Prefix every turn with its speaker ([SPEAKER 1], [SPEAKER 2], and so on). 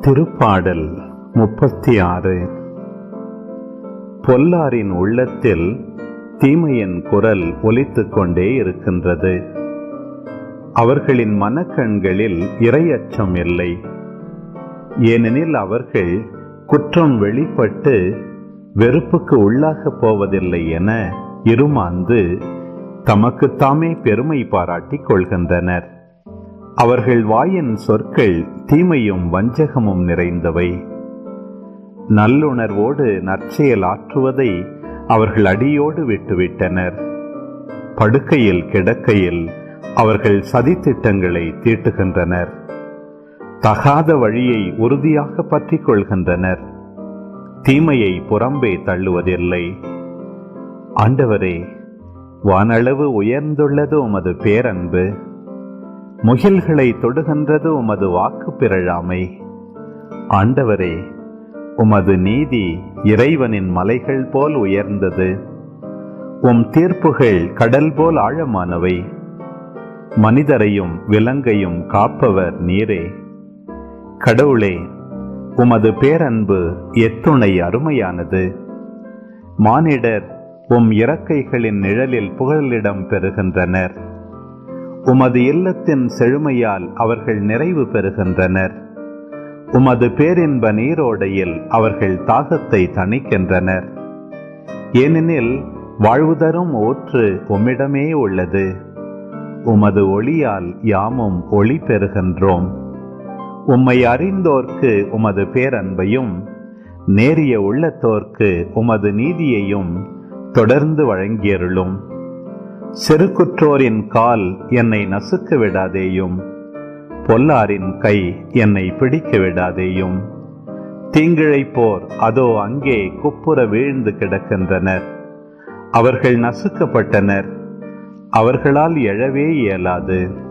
[SPEAKER 1] திருப்பாடல் முப்பத்தி ஆறு பொல்லாரின் உள்ளத்தில் தீமையின் குரல் ஒலித்துக் கொண்டே இருக்கின்றது. அவர்களின் மனக்கண்களில் இரையச்சம் இல்லை. ஏனெனில் அவர்கள் குற்றம் வெளிப்பட்டு வெறுப்புக்கு உள்ளாகப் போவதில்லை என இருமாந்து தமக்குத்தாமே பெருமை பாராட்டிக் கொள்கின்றனர். அவர்கள் வாயின் சொற்கள் தீமையும் வஞ்சகமும் நிறைந்தவை. நல்லுணர்வோடு நற்செயல் ஆற்றுவதை அவர்கள் அடியோடு விட்டுவிட்டனர். படுக்கையில் கிடக்கையில் அவர்கள் சதித்திட்டங்களை தீட்டுகின்றனர். தகாத வழியை உறுதியாக பற்றிக் கொள்கின்றனர். தீமையை புறம்பே தள்ளுவதில்லை. ஆண்டவரே வானளவு உயர்ந்துள்ளது உமது பேரன்பு. முகில்களை தொடுகின்றது உமது வாக்கு பிறழாமை. ஆண்டவரே உமது நீதி இறைவனின் மலைகள் போல் உயர்ந்தது. உம் தீர்ப்புகள் கடல் போல் ஆழமானவை. மனிதரையும் விலங்கையும் காப்பவர் நீரே. கடவுளே உமது பேரன்பு எத்துணை அருமையானது. மானிடர் உம் இறக்கைகளின் நிழலில் புகழிடம் பெறுகின்றனர். உமது இல்லத்தின் செழுமையால் அவர்கள் நிறைவு பெறுகின்றனர். உமது பேரின்ப நீரோடையில் அவர்கள் தாகத்தை தணிக்கின்றனர். ஏனெனில் வாழ்வு தரும் ஊற்று உம்மிடமே உள்ளது. உமது ஒளியால் யாமும் ஒளி பெறுகின்றோம். உம்மை அறிந்தோர்க்கு உமது பேரன்பையும் நேரிய உள்ளத்தோர்க்கு உமது நீதியையும் தொடர்ந்து வழங்கியருளும். செருக்குற்றோரின் கால் என்னை நசுக்க விடாதேயும் பொல்லாரின் கை என்னை பிடிக்க விடாதேயும் தீங்கிழைப்போர் அதோ அங்கே குப்புற வீழ்ந்து கிடக்கின்றனர். அவர்கள் நசுக்கப்பட்டனர். அவர்களால் எழவே இயலாது.